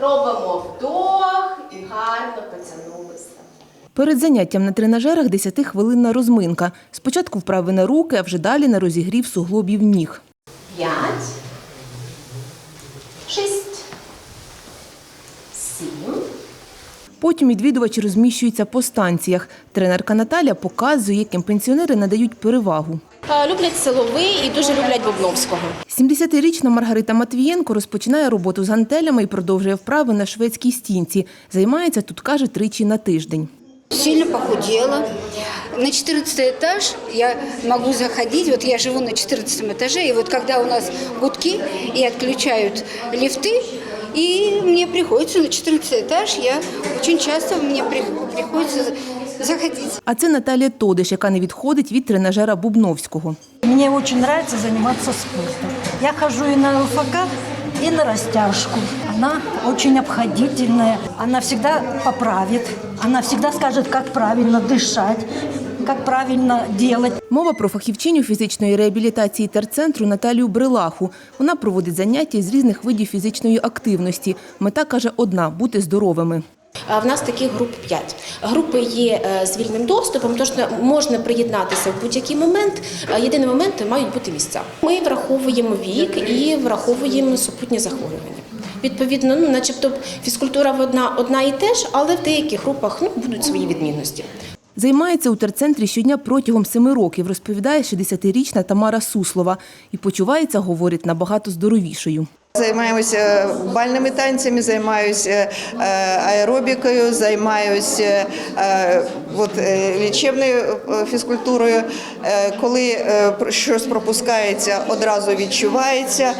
Робимо вдох і гарно потягнулися. Перед заняттям на тренажерах 10-хвилинна розминка. Спочатку вправи на руки, а вже далі на розігрів суглобів ніг. П'ять. Шість. Сім. Потім відвідувачі розміщуються по станціях. Тренерка Наталя показує, яким пенсіонери надають перевагу. Е, Люблять силовий і дуже люблять Бобновського. 70-річна Маргарита Матвієнко розпочинає роботу з гантелями і продовжує вправи на шведській стінці. Займається тут, каже, тричі на тиждень. Сильно похудела. На 14 этаж я могу заходить, вот я живу на 14 этаже, и вот когда у нас гудки и отключают лифты, и мне приходится на 14 этаж, я очень часто мне при- приходится заходить. А це Наталія Тодиш, яка не відходить від тренажера Бубновського. Мне очень нравится заниматься спортом. Я хожу и на ЛФК, и на растяжку. Она очень обходительная. Она всегда поправит. Она всегда скажет, как правильно дышать, как правильно делать. Мова про фахівчиню фізичної реабілітації терцентру Наталію Брилаху. Вона проводить заняття з різних видів фізичної активності. Мета каже одна бути здоровими. В нас таких груп 5. Групи є е, з вільним доступом, тож можна приєднатися в будь-який момент. Е, Єдиний момент мають бути місця. Ми враховуємо вік і враховуємо супутні захворювання. Відповідно, ну, начебто фізкультура одна, одна і те ж, але в деяких групах ну, будуть свої відмінності. Займається у терцентрі щодня протягом семи років, розповідає 60-річна Тамара Суслова. І почувається, говорить, набагато здоровішою. Займаємося бальними танцями, займаюся е, аеробікою, займаюся е, от, е, лічебною фізкультурою. Коли щось пропускається, одразу відчувається.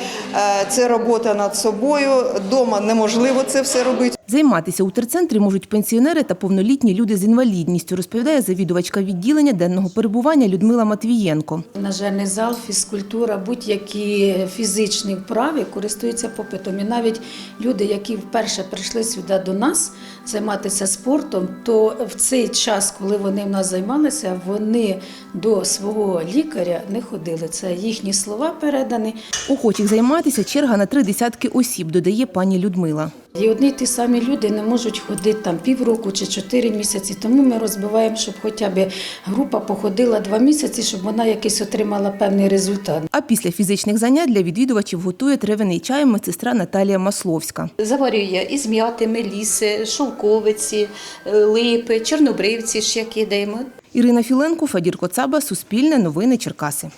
Це робота над собою. Дома неможливо це все робити. Займатися у терцентрі можуть пенсіонери та повнолітні люди з інвалідністю, розповідає завідувачка відділення денного перебування Людмила Матвієнко. Тренажерний зал, фізкультура, будь-які фізичні вправи користуються попитом. І навіть люди, які вперше прийшли сюди до нас займатися спортом, то в цей час, коли вони в нас займалися, вони до свого лікаря не ходили. Це їхні слова передані. Охочих займатися черга на три десятки осіб, додає пані Людмила. І одні й ті самі люди не можуть ходити там півроку чи чотири місяці. Тому ми розбиваємо, щоб хоча б група походила два місяці, щоб вона якийсь отримала певний результат. А після фізичних занять для відвідувачів готує травяний чай медсестра Наталія Масловська. Заварює із м'яти, меліси, шовковиці, е, липи, чорнобривці ж які даємо. Ірина Філенко, Фадір Коцаба, Суспільне, Новини Черкаси.